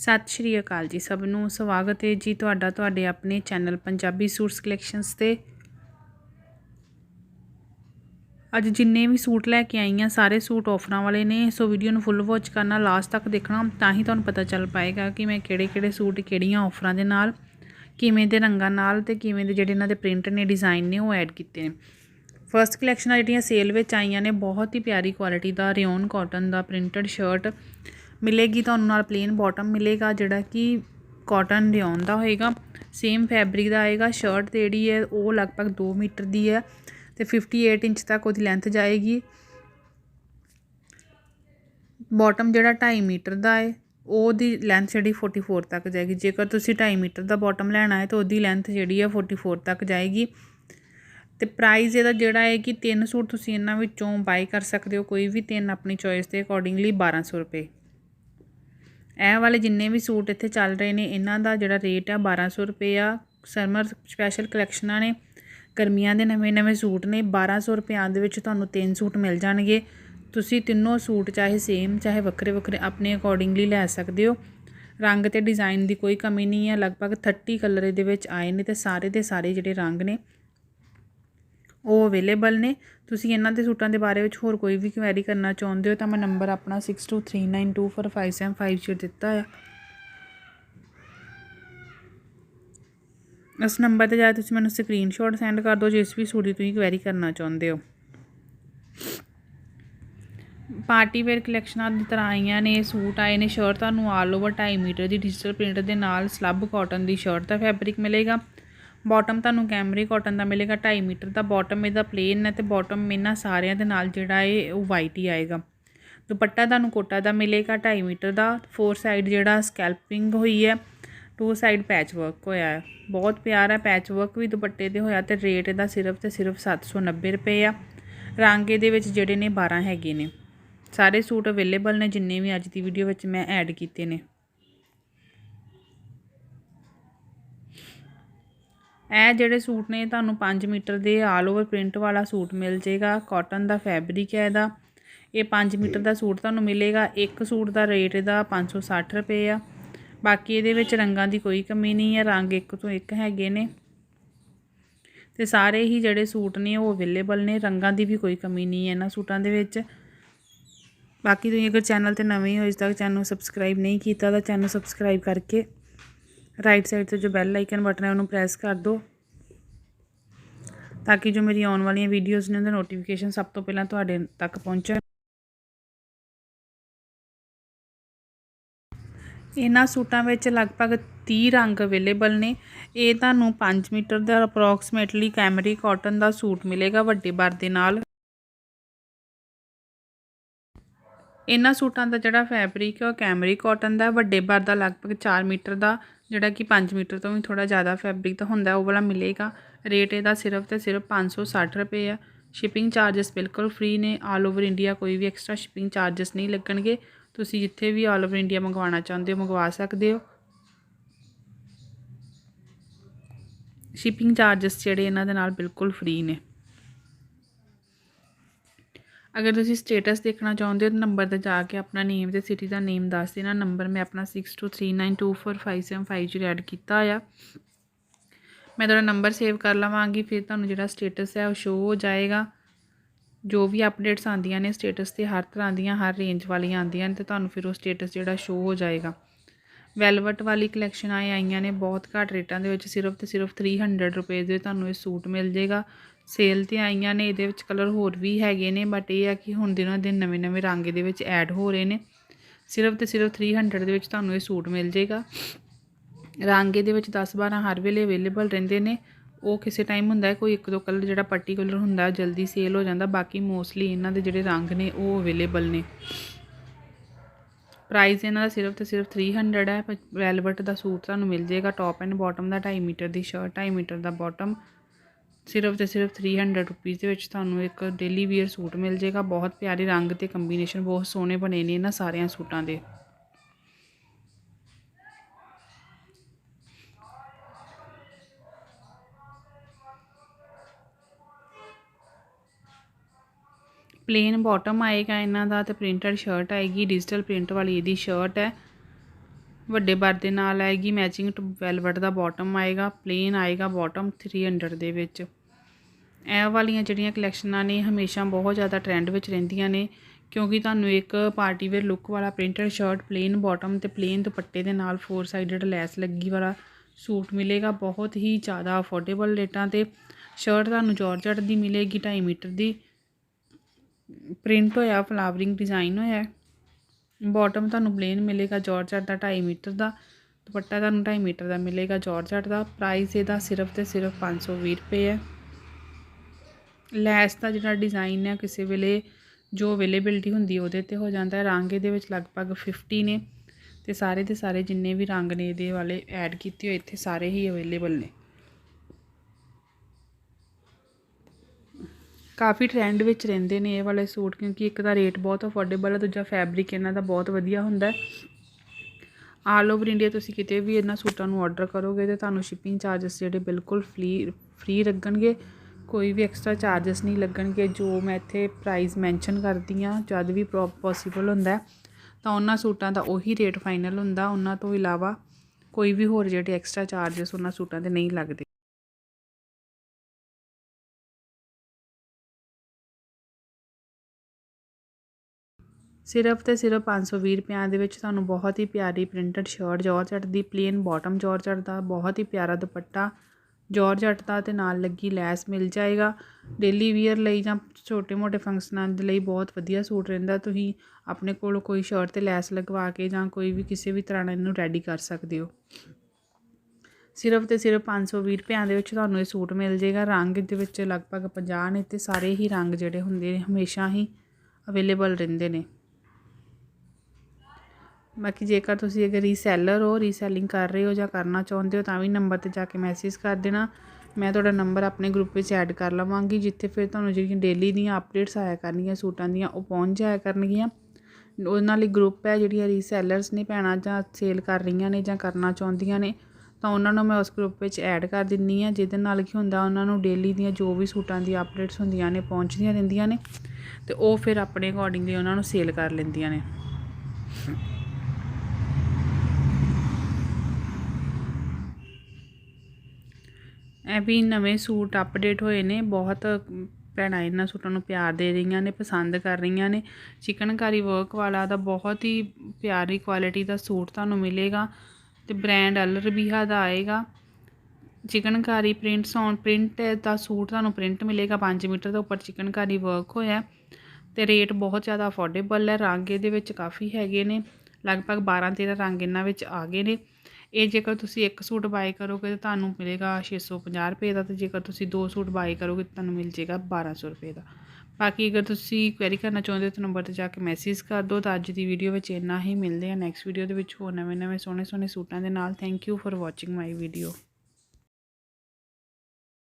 ਸਤਿ ਸ਼੍ਰੀ ਅਕਾਲ ਜੀ ਸਭ ਨੂੰ। ਸਵਾਗਤ ਹੈ ਜੀ ਤੁਹਾਡਾ ਤੁਹਾਡੇ ਆਪਣੇ ਚੈਨਲ ਪੰਜਾਬੀ ਸੂਟਸ ਕਲੈਕਸ਼ਨਸ ਤੇ। ਅੱਜ ਜਿੰਨੇ ਵੀ ਸੂਟ ਲੈ ਕੇ ਆਈ ਹਾਂ ਸਾਰੇ ਸੂਟ ਆਫਰਾਂ ਵਾਲੇ ਨੇ, ਸੋ ਵੀਡੀਓ ਨੂੰ ਫੁੱਲ ਵਾਚ ਕਰਨਾ ਲਾਸਟ ਤੱਕ ਦੇਖਣਾ, ਤਾਂ ਹੀ ਤੁਹਾਨੂੰ ਪਤਾ ਚੱਲ ਪਾਏਗਾ ਕਿ ਮੈਂ ਕਿਹੜੇ ਕਿਹੜੇ ਸੂਟ ਕਿਹੜੀਆਂ ਆਫਰਾਂ ਦੇ ਨਾਲ, ਕਿਵੇਂ ਦੇ ਰੰਗਾਂ ਨਾਲ ਤੇ ਕਿਵੇਂ ਦੇ ਜਿਹੜੇ ਇਹਨਾਂ ਦੇ ਪ੍ਰਿੰਟ ਨੇ ਡਿਜ਼ਾਈਨ ਨੇ, ਉਹ ਐਡ ਕੀਤੇ ਨੇ। ਫਰਸਟ ਕਲੈਕਸ਼ਨ ਆ ਜਿਹੜੀਆਂ ਸੇਲ ਵਿੱਚ ਆਈਆਂ ਨੇ, ਬਹੁਤ ਹੀ ਪਿਆਰੀ ਕੁਆਲਿਟੀ ਦਾ ਰਿਓਨ ਕਾਟਨ ਦਾ ਪ੍ਰਿੰਟਡ ਸ਼ਰਟ ਮਿਲੇਗੀ ਤੁਹਾਨੂੰ ਨਾਲ ਪਲੇਨ ਬੋਟਮ ਮਿਲੇਗਾ, ਜਿਹੜਾ ਕਿ ਕਾਟਨ ਰਿਓਨ ਦਾ ਹੋਏਗਾ। ਸੇਮ ਫੈਬਰਿਕ ਦਾ ਆਏਗਾ ਸ਼ਰਟ ਜਿਹੜੀ ਹੈ, ਉਹ ਲਗਭਗ 2 ਮੀਟਰ ਦੀ ਹੈ ਤੇ 58 ਇੰਚ ਤੱਕ ਉਹਦੀ ਲੈਂਥ ਜਾਏਗੀ। ਬਾਟਮ ਜਿਹੜਾ 2.5 ਮੀਟਰ ਦਾ ਹੈ, ਉਹਦੀ ਲੈਂਥ ਜਿਹੜੀ 44 ਤੱਕ ਜਾਏਗੀ। ਜੇਕਰ ਤੁਸੀਂ 2.5 ਮੀਟਰ ਦਾ ਬਾਟਮ ਲੈਣਾ ਹੈ, ਤਾਂ ਉਹਦੀ ਲੈਂਥ ਜਿਹੜੀ ਹੈ 44 ਤੱਕ ਜਾਏਗੀ। ਤੇ ਪ੍ਰਾਈਸ ਇਹਦਾ ਜਿਹੜਾ ਹੈ ਕਿ ਤਿੰਨ ਸੂਟ ਤੁਸੀਂ ਇਹਨਾਂ ਵਿੱਚੋਂ ਬਾਈ ਕਰ ਸਕਦੇ ਹੋ, ਕੋਈ ਵੀ ਤਿੰਨ ਆਪਣੀ ਚੋਇਸ ਦੇ ਅਕੋਰਡਿੰਗਲੀ 1200 ਰੁਪਏ। ਇਹ ਵਾਲੇ ਜਿੰਨੇ ਵੀ ਸੂਟ ਇੱਥੇ ਚੱਲ ਰਹੇ ਨੇ, ਇਹਨਾਂ ਦਾ ਜਿਹੜਾ ਰੇਟ ਆ 1200 ਰੁਪਏ ਆ। ਸਮਰ ਸਪੈਸ਼ਲ ਕਲੈਕਸ਼ਨਾਂ ਨੇ, ਗਰਮੀਆਂ ਦੇ ਨਵੇਂ-ਨਵੇਂ ਸੂਟ ਨੇ 1200 ਰੁਪਏ ਦੇ ਵਿੱਚ ਤੁਹਾਨੂੰ ਤਿੰਨ ਸੂਟ ਮਿਲ ਜਾਣਗੇ। ਤੁਸੀਂ ਤਿੰਨੋਂ ਸੂਟ ਚਾਹੇ ਸੇਮ ਚਾਹੇ ਵੱਖਰੇ ਵੱਖਰੇ ਆਪਣੇ ਅਕੋਰਡਿੰਗਲੀ ਲੈ ਸਕਦੇ ਹੋ। ਰੰਗ ਤੇ ਡਿਜ਼ਾਈਨ ਦੀ ਕੋਈ ਕਮੀ ਨਹੀਂ ਹੈ, ਲਗਭਗ 30 ਕਲਰ ਦੇ ਵਿੱਚ ਆਏ ਨੇ ਤੇ ਸਾਰੇ ਦੇ ਸਾਰੇ ਜਿਹੜੇ ਰੰਗ ਨੇ। ਉਹ ਅਵੇਲੇਬਲ ਨੇ। ਤੁਸੀਂ ਇਹਨਾਂ ਦੇ ਸੂਟਾਂ ਦੇ ਬਾਰੇ ਵਿੱਚ ਹੋਰ ਕੋਈ ਵੀ ਕੁਐਰੀ ਕਰਨਾ ਚਾਹੁੰਦੇ ਹੋ ਤਾਂ ਮੈਂ ਨੰਬਰ ਆਪਣਾ 6239245750 ਦਿੱਤਾ ਆ। ਇਸ ਨੰਬਰ ਤੇ ਜਾ ਤੁਸੀਂ ਮੈਨੂੰ ਸਕਰੀਨਸ਼ਾਟ ਸੈਂਡ ਕਰ ਦਿਓ, ਜਿਸ ਵੀ ਸੂਟ ਦੀ ਤੁਸੀਂ ਕੁਐਰੀ ਕਰਨਾ ਚਾਹੁੰਦੇ ਹੋ। ਪਾਰਟੀ ਵੇਅਰ ਕਲੈਕਸ਼ਨਾਂ ਦੀ ਤਰ੍ਹਾਂ ਆਈਆਂ ਨੇ, ਸੂਟ ਆਏ ਨੇ ਸ਼ਰਟ ਤੁਹਾਨੂੰ ਆਲ ਓਵਰ 2.5 ਮੀਟਰ ਦੀ ਡਿਜੀਟਲ ਪ੍ਰਿੰਟ ਦੇ ਨਾਲ ਸਲੱਬ ਕਾਟਨ ਦੀ ਸ਼ਰਟ ਦਾ ਫੈਬਰਿਕ ਮਿਲੇਗਾ। ਬਾਟਮ ਤੁਹਾਨੂੰ ਕੈਮਰੀ ਕਾਟਨ ਦਾ ਮਿਲੇਗਾ 2.5 ਮੀਟਰ ਦਾ। ਬਾਟਮ ਇਹਦਾ ਪਲੇਨ ਹੈ ਤੇ ਬਾਟਮ ਇਹਨਾਂ ਸਾਰਿਆਂ ਦੇ ਨਾਲ ਜਿਹੜਾ ਹੈ ਉਹ ਵਾਈਟ ਹੀ ਆਏਗਾ। ਦੁਪੱਟਾ ਤੁਹਾਨੂੰ ਕੋਟਾ ਦਾ ਮਿਲੇਗਾ 2.5 ਮੀਟਰ ਦਾ। ਫੋਰ ਸਾਈਡ ਜਿਹੜਾ ਸਕੈਲਪਿੰਗ ਹੋਈ ਹੈ ਟੂ ਸਾਈਡ ਪੈਚ ਵਰਕ ਹੋਇਆ ਹੈ। ਬਹੁਤ ਪਿਆਰਾ ਪੈਚ ਵਰਕ ਵੀ ਦੁਪੱਟੇ ਦੇ ਹੋਇਆ ਤੇ ਰੇਟ ਇਹਦਾ ਸਿਰਫ ਤੇ ਸਿਰਫ 790 ਰੁਪਏ ਆ। ਰੰਗ ਇਹਦੇ ਵਿੱਚ ਜਿਹੜੇ ਨੇ 12 ਹੈਗੇ ਨੇ। ਸਾਰੇ ਸੂਟ ਅਵੇਲੇਬਲ ਨੇ, ਜਿੰਨੇ ਵੀ ਅੱਜ ਦੀ ਵੀਡੀਓ ਵਿੱਚ ਮੈਂ ਐਡ ਕੀਤੇ ਨੇ। ਇਹ ਜਿਹੜੇ ਸੂਟ ਨੇ, ਤੁਹਾਨੂੰ 5 ਮੀਟਰ ਦੇ ਆਲ ਓਵਰ ਪ੍ਰਿੰਟ ਵਾਲਾ ਸੂਟ ਮਿਲ ਜੇਗਾ। ਕਾਟਨ ਦਾ ਫੈਬਰਿਕ ਹੈ ਇਹਦਾ। ਇਹ 5 ਮੀਟਰ ਦਾ ਸੂਟ ਤੁਹਾਨੂੰ ਮਿਲੇਗਾ। ਇੱਕ ਸੂਟ ਦਾ ਰੇਟ ਇਹਦਾ 560 ਰੁਪਏ ਆ। ਬਾਕੀ ਇਹਦੇ ਵਿੱਚ ਰੰਗਾਂ ਦੀ ਕੋਈ ਕਮੀ ਨਹੀਂ ਹੈ। ਰੰਗ ਇੱਕ ਤੋਂ ਇੱਕ ਹੈਗੇ ਨੇ। ਤੇ ਸਾਰੇ ਹੀ ਜਿਹੜੇ ਸੂਟ ਨੇ, ਉਹ ਅਵੇਲੇਬਲ ਨੇ। ਰੰਗਾਂ ਦੀ ਵੀ ਕੋਈ ਕਮੀ ਨਹੀਂ ਹੈ ਇਹਨਾਂ ਸੂਟਾਂ ਦੇ ਵਿੱਚ। ਬਾਕੀ ਤੁਸੀਂ ਅਗਰ ਚੈਨਲ ਤੇ ਨਵੇਂ ਹੋ, ਇਸ ਤੱਕ ਚੈਨਲ ਸਬਸਕ੍ਰਾਈਬ ਨਹੀਂ ਕੀਤਾ, ਤਾਂ ਚੈਨਲ ਸਬਸਕ੍ਰਾਈਬ ਕਰਕੇ ਰਾਈਟ ਸਾਈਡ ਤੇ ਜੋ ਬੈਲ ਆਈਕਨ ਬਟਨ ਹੈ, ਉਹਨੂੰ ਪ੍ਰੈਸ ਕਰ ਦਿਓ ਤਾਂ ਕਿ ਜੋ ਮੇਰੀ ਆਉਣ ਵਾਲੀਆਂ ਵੀਡੀਓਜ਼ ਨੇ, ਉਹਦਾ ਨੋਟੀਫਿਕੇਸ਼ਨ ਸਭ ਤੋਂ ਪਹਿਲਾਂ ਤੁਹਾਡੇ ਤੱਕ ਪਹੁੰਚਣ ਇਹਨਾਂ ਸੂਟਾਂ ਵਿੱਚ ਲਗਭਗ 30 ਰੰਗ ਅਵੇਲੇਬਲ ਨੇ। ਇਹ ਤੁਹਾਨੂੰ 5 ਮੀਟਰ ਦਾ ਅਪਰੋਕਸੀਮੇਟਲੀ ਕੈਮਰੀ ਕਾਟਨ ਦਾ ਸੂਟ ਮਿਲੇਗਾ ਵੱਡੇ ਬਰ ਦੇ ਨਾਲ। ਇਹਨਾਂ ਸੂਟਾਂ ਦਾ ਜਿਹੜਾ ਫੈਬਰਿਕ ਹੈ, ਉਹ ਕੈਮਰੀ ਕਾਟਨ ਦਾ ਵੱਡੇ ਬਾਰ ਦਾ ਲਗਭਗ 4 ਮੀਟਰ ਦਾ ਜਿਹੜਾ ਕਿ 5 ਮੀਟਰ ਤੋਂ ਵੀ ਥੋੜਾ ਜ਼ਿਆਦਾ ਫੈਬਰਿਕ ਦਾ ਹੁੰਦਾ, ਉਹ ਵਾਲਾ ਮਿਲੇਗਾ। ਰੇਟ ਇਹਦਾ ਸਿਰਫ ਤੇ ਸਿਰਫ 560 ਰੁਪਏ ਆ। ਸ਼ਿਪਿੰਗ ਚਾਰजेस ਬਿਲਕੁਲ ਫ੍ਰੀ ਨੇ। ਆਲ ਓਵਰ ਇੰਡੀਆ ਕੋਈ ਵੀ ਐਕਸਟਰਾ ਸ਼ਿਪਿੰਗ ਚਾਰजेस ਨਹੀਂ ਲੱਗਣਗੇ। ਤੁਸੀਂ ਜਿੱਥੇ ਵੀ ਆਲ ਓਵਰ ਇੰਡੀਆ ਮੰਗਵਾਉਣਾ ਚਾਹੁੰਦੇ ਹੋ, ਮੰਗਵਾ ਸਕਦੇ ਹੋ। ਸ਼ਿਪਿੰਗ ਚਾਰजेस ਜਿਹੜੇ ਇਹਨਾਂ ਦੇ ਨਾਲ ਬਿਲਕੁਲ ਫ੍ਰੀ ਨੇ। ਅਗਰ ਤੁਸੀਂ ਸਟੇਟਸ ਦੇਖਣਾ ਚਾਹੁੰਦੇ ਹੋ ਤਾਂ ਨੰਬਰ ਤੇ ਜਾ ਕੇ ਆਪਣਾ ਨੇਮ ਤੇ ਸਿਟੀ ਦਾ ਨੇਮ ਦੱਸ ਦੇਣਾ। ਨੰਬਰ ਮੈਂ ਆਪਣਾ 6239245750 ਐਡ ਕੀਤਾ ਆ। ਮੈਂ ਤੁਹਾਡਾ ਨੰਬਰ ਸੇਵ ਕਰ ਲਵਾਂਗੀ, ਫਿਰ ਤੁਹਾਨੂੰ ਜਿਹੜਾ ਸਟੇਟਸ ਹੈ ਉਹ ਸ਼ੋਅ ਹੋ ਜਾਏਗਾ। ਜੋ ਵੀ ਅਪਡੇਟਸ ਆਉਂਦੀਆਂ ਨੇ ਸਟੇਟਸ ਤੇ ਹਰ ਤਰ੍ਹਾਂ ਦੀਆਂ, ਹਰ ਰੇਂਜ ਵਾਲੀਆਂ ਆਉਂਦੀਆਂ ਨੇ ਤੇ ਤੁਹਾਨੂੰ ਫਿਰ ਉਹ ਸਟੇਟਸ ਜਿਹੜਾ ਸ਼ੋਅ ਹੋ ਜਾਏਗਾ। ਵੈਲਵਟ ਵਾਲੀ ਕਲੈਕਸ਼ਨ ਆਏ ਆਈਆਂ ਨੇ, ਬਹੁਤ ਘੱਟ ਰੇਟਾਂ ਦੇ ਵਿੱਚ, ਸਿਰਫ ਤੇ ਸਿਰਫ 300 ਰੁਪਏ ਦੇ ਤੁਹਾਨੂੰ ਇਹ ਸੂਟ ਮਿਲ ਜਾਏਗਾ। ਸੇਲ ਤੇ ਆਈਆਂ ਨੇ, ਇਹਦੇ ਵਿੱਚ ਕਲਰ ਹੋਰ ਵੀ ਹੈਗੇ ਨੇ ਬਟ ਇਹ ਆ ਕਿ ਹੁਣ ਦਿਨੋਂ ਦਿਨ ਨਵੇਂ-ਨਵੇਂ ਰੰਗ ਇਹਦੇ ਵਿੱਚ ਐਡ ਹੋ ਰਹੇ ਨੇ। ਸਿਰਫ ਤੇ ਸਿਰਫ 300 ਦੇ ਵਿੱਚ ਤੁਹਾਨੂੰ ਇਹ ਸੂਟ ਮਿਲ ਜਾਏਗਾ। ਰੰਗ ਇਹਦੇ ਵਿੱਚ 10-12 ਹਰ ਵੇਲੇ ਅਵੇਲੇਬਲ ਰਹਿੰਦੇ ਨੇ। ਉਹ ਕਿਸੇ ਟਾਈਮ ਹੁੰਦਾ ਹੈ, ਕੋਈ ਇੱਕ ਦੋ ਕਲਰ ਜਿਹੜਾ ਪਾਰਟਿਕੂਲਰ ਹੁੰਦਾ, ਜਲਦੀ ਸੇਲ ਹੋ ਜਾਂਦਾ, ਬਾਕੀ ਮੋਸਟਲੀ ਇਹਨਾਂ ਦੇ ਜਿਹੜੇ ਰੰਗ ਨੇ ਉਹ ਅਵੇਲੇਬਲ ਨੇ। ਪ੍ਰਾਈਸ ਇਹਨਾਂ ਦਾ ਸਿਰਫ ਤੇ ਸਿਰਫ 300 ਹੈ ਵੈਲਵਟ ਦਾ ਸੂਟ ਤੁਹਾਨੂੰ ਮਿਲ ਜਾਏਗਾ ਟੌਪ ਐਂਡ ਬਾਟਮ ਦਾ 2.5 ਮੀਟਰ ਦੀ ਸ਼ਰਟ 2.5 ਮੀਟਰ ਦਾ ਬਾਟਮ ਸਿਰਫ ਤੇ ਸਿਰਫ 300 ਰੁਪਏ ਦੇ ਵਿੱਚ ਤੁਹਾਨੂੰ ਇੱਕ ਡੇਲੀ ਵੇਅਰ ਸੂਟ ਮਿਲ ਜਾਏਗਾ। ਬਹੁਤ ਪਿਆਰੇ ਰੰਗ ਤੇ ਕੰਬੀਨੇਸ਼ਨ ਬਹੁਤ ਸੋਹਣੇ ਬਣੇ ਨੇ ਇਹਨਾਂ ਸਾਰਿਆਂ ਸੂਟਾਂ ਦੇ। ਪਲੇਨ ਬਾਟਮ ਆਏਗਾ ਇਹਨਾਂ ਦਾ ਤੇ ਪ੍ਰਿੰਟਡ ਸ਼ਰਟ ਆਏਗੀ। ਡਿਜੀਟਲ ਪ੍ਰਿੰਟ ਵਾਲੀ ਇਹਦੀ ਸ਼ਰਟ ਹੈ। ਵੱਡੇ ਬਰ ਦੇ ਨਾਲ ਆਏਗੀ ਮੈਚਿੰਗ ਵੈਲਵਟ ਦਾ ਬਾਟਮ ਆਏਗਾ ਪਲੇਨ ਆਏਗਾ ਬਾਟਮ 300 ਦੇ ਵਿੱਚ। ਇਹ ਵਾਲੀਆਂ ਜਿਹੜੀਆਂ ਕਲੈਕਸ਼ਨਾਂ ਨੇ, ਹਮੇਸ਼ਾ ਬਹੁਤ ਜ਼ਿਆਦਾ ਟ੍ਰੈਂਡ ਵਿੱਚ ਰਹਿੰਦੀਆਂ ਨੇ, ਕਿਉਂਕਿ ਤੁਹਾਨੂੰ ਇੱਕ ਪਾਰਟੀ ਵੇਅਰ ਲੁੱਕ ਵਾਲਾ ਪ੍ਰਿੰਟਡ ਸ਼ਰਟ ਪਲੇਨ ਬਾਟਮ ਤੇ ਪਲੇਨ ਦੁਪੱਟੇ ਦੇ ਨਾਲ ਫੋਰ ਸਾਈਡਡ ਲੈਸ ਲੱਗੀ ਵਾਲਾ ਸੂਟ ਮਿਲੇਗਾ, ਬਹੁਤ ਹੀ ਜ਼ਿਆਦਾ ਅਫੋਰਡੇਬਲ ਰੇਟਾਂ ਤੇ। ਸ਼ਰਟ ਤੁਹਾਨੂੰ ਜਾਰਜਟ ਦੀ ਮਿਲੇਗੀ 2.5 ਮੀਟਰ ਦੀ। ਪ੍ਰਿੰਟ ਹੋਇਆ ਫਲਾਵਰਿੰਗ ਡਿਜ਼ਾਈਨ ਹੋਇਆ। ਬਾਟਮ ਤੁਹਾਨੂੰ ਪਲੇਨ ਮਿਲੇਗਾ ਜਾਰਜਟ ਦਾ 2.5 ਮੀਟਰ ਦਾ, ਦੁਪੱਟਾ ਤੁਹਾਨੂੰ 2.5 ਮੀਟਰ ਦਾ ਮਿਲੇਗਾ ਜਾਰਜਟ ਦਾ ਪ੍ਰਾਈਸ ਇਹਦਾ ਸਿਰਫ ਤੇ ਸਿਰਫ 520 ਰੁਪਏ ਹੈ। ਲੈਸ ਦਾ ਜਿਹੜਾ ਡਿਜ਼ਾਈਨ ਹੈ, ਕਿਸੇ ਵੇਲੇ ਜੋ ਅਵੇਲੇਬਿਲਟੀ ਹੁੰਦੀ ਉਹਦੇ ਤੇ ਹੋ ਜਾਂਦਾ ਹੈ। ਰੰਗ ਇਹਦੇ ਵਿੱਚ ਲਗਭਗ 50 ਨੇ ਤੇ ਸਾਰੇ ਦੇ ਸਾਰੇ ਜਿੰਨੇ ਵੀ ਰੰਗ ਨੇ, ਇਹਦੇ ਵਾਲੇ ਐਡ ਕੀਤੇ ਹੋਏ, ਇੱਥੇ ਸਾਰੇ ਹੀ ਅਵੇਲੇਬਲ ਨੇ। ਕਾਫੀ ਟਰੈਂਡ ਵਿੱਚ ਰਹਿੰਦੇ ਨੇ ਇਹ ਵਾਲੇ ਸੂਟ, ਕਿਉਂਕਿ ਇੱਕ ਦਾ ਰੇਟ ਬਹੁਤ ਅਫੋਰਡੇਬਲ ਹੈ ਦੂਜਾ ਫੈਬਰਿਕ ਇਹਨਾਂ ਦਾ ਬਹੁਤ ਵਧੀਆ ਹੁੰਦਾ ਆਲ ਓਵਰ ਇੰਡੀਆ ਤੁਸੀਂ ਕਿਤੇ ਵੀ ਇਹਨਾਂ ਸੂਟਾਂ ਨੂੰ ਆਰਡਰ ਕਰੋਗੇ ਤੇ ਤੁਹਾਨੂੰ ਸ਼ਿਪਿੰਗ ਚਾਰजेस ਜਿਹੜੇ ਬਿਲਕੁਲ ਫ੍ਰੀ ਫ੍ਰੀ ਲੱਗਣਗੇ। ਕੋਈ ਵੀ ਐਕਸਟਰਾ ਚਾਰजेस ਨਹੀਂ ਲੱਗਣਗੇ, ਜੋ ਮੈਂ ਇੱਥੇ ਪ੍ਰਾਈਸ ਮੈਂਸ਼ਨ ਕਰਦੀ ਆ ਜਦ ਵੀ ਪੋਸੀਬਲ ਹੁੰਦਾ ਤਾਂ ਉਹਨਾਂ ਸੂਟਾਂ ਦਾ ਉਹੀ ਰੇਟ ਫਾਈਨਲ ਹੁੰਦਾ। ਉਹਨਾਂ ਤੋਂ ਇਲਾਵਾ ਕੋਈ ਵੀ ਹੋਰ ਜਿਹੜੇ ਐਕਸਟਰਾ ਚਾਰजेस ਉਹਨਾਂ ਸੂਟਾਂ ਦੇ ਨਹੀਂ ਲੱਗਦੇ। ਸਿਰਫ ਤੇ ਸਿਰਫ 520 ਰੁਪਿਆਂ ਦੇ ਵਿੱਚ ਤੁਹਾਨੂੰ ਬਹੁਤ ਹੀ ਪਿਆਰੀ ਪ੍ਰਿੰਟਡ ਸ਼ਰਟ ਜਾਰਜਟ ਦੀ ਪਲੇਨ ਬਾਟਮ ਜਾਰਜਟ ਦਾ ਬਹੁਤ ਹੀ ਪਿਆਰਾ ਦੁਪੱਟਾ ਜਾਰਜਟ ਦਾ ਤੇ ਨਾਲ ਲੱਗੀ ਲੈਸ ਮਿਲ ਜਾਏਗਾ। ਡੇਲੀ ਵੀਅਰ ਲਈ ਜਾਂ ਛੋਟੇ-ਮੋਟੇ ਫੰਕਸ਼ਨਾਂ ਦੇ ਲਈ ਬਹੁਤ ਵਧੀਆ ਸੂਟ ਰਹਿੰਦਾ। ਤੁਸੀਂ ਆਪਣੇ ਕੋਲ ਕੋਈ ਸ਼ਰਟ ਤੇ ਲੈਸ ਲਗਵਾ ਕੇ ਜਾਂ ਕੋਈ ਵੀ ਕਿਸੇ ਵੀ ਤਰ੍ਹਾਂ ਨਾਲ ਇਹਨੂੰ ਰੈਡੀ ਕਰ ਸਕਦੇ ਹੋ। ਸਿਰਫ ਤੇ ਸਿਰਫ 520 ਰੁਪਿਆਂ ਦੇ ਵਿੱਚ ਤੁਹਾਨੂੰ ਇਹ ਸੂਟ ਮਿਲ ਜਾਏਗਾ। ਰੰਗ ਦੇ ਵਿੱਚ ਲਗਭਗ 50 ਨੇ ਤੇ ਸਾਰੇ ਹੀ ਰੰਗ ਜਿਹੜੇ ਹੁੰਦੇ ਨੇ ਹਮੇਸ਼ਾ ਹੀ ਅਵੇਲੇਬਲ ਰਹਿੰਦੇ ਨੇ। ਬਾਕੀ ਜੇਕਰ ਤੁਸੀਂ ਅਗਰ ਰੀਸੈਲਰ ਹੋ ਰੀਸੈਲਿੰਗ ਕਰ ਰਹੇ ਹੋ ਜਾਂ ਕਰਨਾ ਚਾਹੁੰਦੇ ਹੋ ਤਾਂ ਵੀ ਨੰਬਰ ਤੇ ਜਾ ਕੇ ਮੈਸੇਜ ਕਰ ਦੇਣਾ। ਮੈਂ ਤੁਹਾਡਾ ਨੰਬਰ ਆਪਣੇ ਗਰੁੱਪ ਵਿੱਚ ਐਡ ਕਰ ਲਵਾਂਗੀ, ਜਿੱਥੇ ਫਿਰ ਤੁਹਾਨੂੰ ਜਿਹੜੀਆਂ ਡੇਲੀ ਦੀਆਂ ਅਪਡੇਟਸ ਆਇਆ ਕਰਨਗੀਆਂ ਸੂਟਾਂ ਦੀਆਂ, ਉਹ ਪਹੁੰਚ ਜਾਇਆ ਕਰਨਗੀਆਂ। ਉਹਨਾਂ ਲਈ ਗਰੁੱਪ ਹੈ ਜਿਹੜੀਆਂ ਰੀਸੈਲਰਸ ਨੇ ਭੈਣਾਂ ਜਾਂ ਸੇਲ ਕਰ ਰਹੀਆਂ ਨੇ ਜਾਂ ਕਰਨਾ ਚਾਹੁੰਦੀਆਂ ਨੇ, ਤਾਂ ਉਹਨਾਂ ਨੂੰ ਮੈਂ ਉਸ ਗਰੁੱਪ ਵਿੱਚ ਐਡ ਕਰ ਦਿੰਨੀ ਆ ਜਿਹਦੇ ਨਾਲ ਕੀ ਹੁੰਦਾ, ਉਹਨਾਂ ਨੂੰ ਡੇਲੀ ਦੀਆਂ ਜੋ ਵੀ ਸੂਟਾਂ ਦੀ ਅਪਡੇਟਸ ਹੁੰਦੀਆਂ ਨੇ, ਪਹੁੰਚਦੀਆਂ ਰਹਿੰਦੀਆਂ ਨੇ, ਤੇ ਉਹ ਫਿਰ ਆਪਣੇ ਅਕੋਰਡਿੰਗਲੀ ਉਹਨਾਂ ਨੂੰ ਸੇਲ ਕਰ ਲੈਂਦੀਆਂ ਨੇ। ਇਹ ਵੀ ਨਵੇਂ ਸੂਟ ਅਪਡੇਟ ਹੋਏ ਨੇ, ਬਹੁਤ ਭੈਣਾਂ ਇਹਨਾਂ ਸੂਟਾਂ ਨੂੰ ਪਿਆਰ ਦੇ ਰਹੀਆਂ ਨੇ, ਪਸੰਦ ਕਰ ਰਹੀਆਂ ਨੇ। ਚਿਕਨਕਾਰੀ ਵਰਕ ਵਾਲਾ ਦਾ ਬਹੁਤ ਹੀ ਪਿਆਰੀ ਕੁਆਲਿਟੀ ਦਾ ਸੂਟ ਤੁਹਾਨੂੰ ਮਿਲੇਗਾ ਤੇ ਬ੍ਰਾਂਡ ਅਲ ਰਬੀਹਾ ਦਾ ਆਏਗਾ। ਚਿਕਨਕਾਰੀ ਪ੍ਰਿੰਟ ਔਨ ਪ੍ਰਿੰਟ ਦਾ ਸੂਟ ਤੁਹਾਨੂੰ ਪ੍ਰਿੰਟ ਮਿਲੇਗਾ 5 ਮੀਟਰ ਦੇ ਉੱਪਰ ਚਿਕਨਕਾਰੀ ਵਰਕ ਹੋਇਆ ਤੇ ਰੇਟ ਬਹੁਤ ਜ਼ਿਆਦਾ ਅਫੋਰਡੇਬਲ ਹੈ, ਰੰਗ ਇਹਦੇ ਵਿੱਚ ਕਾਫੀ ਹੈਗੇ ਨੇ, ਲਗਭਗ 12 13 ਰੰਗ ਇਹਨਾਂ ਵਿੱਚ ਆ ਗਏ ਨੇ। ਇਹ ਜੇਕਰ ਤੁਸੀਂ ਇੱਕ ਸੂਟ ਬਾਏ ਕਰੋਗੇ ਤਾਂ ਤੁਹਾਨੂੰ ਮਿਲੇਗਾ 650 ਰੁਪਏ ਦਾ ਤੇ ਜੇਕਰ ਤੁਸੀਂ ਦੋ ਸੂਟ ਬਾਏ ਕਰੋਗੇ ਤਾਂ ਤੁਹਾਨੂੰ ਮਿਲ ਜਾਏਗਾ 1200 ਰੁਪਏ ਦਾ। ਬਾਕੀ ਅਗਰ ਤੁਸੀਂ ਕੁਐਰੀ ਕਰਨਾ ਚਾਹੁੰਦੇ ਹੋ ਤਾਂ ਨੰਬਰ ਤੇ ਜਾ ਕੇ ਮੈਸੇਜ ਕਰ ਦਿਓ ਤਾਂ ਅੱਜ ਦੀ ਵੀਡੀਓ ਵਿੱਚ ਇੰਨਾ ਹੀ ਮਿਲਦੇ ਆ ਨੈਕਸਟ ਵੀਡੀਓ ਦੇ ਵਿੱਚ ਹੋਰ ਨਵੇਂ ਨਵੇਂ ਸੋਹਣੇ ਸੋਹਣੇ ਸੂਟਾਂ ਦੇ ਨਾਲ। Thank you for watching my video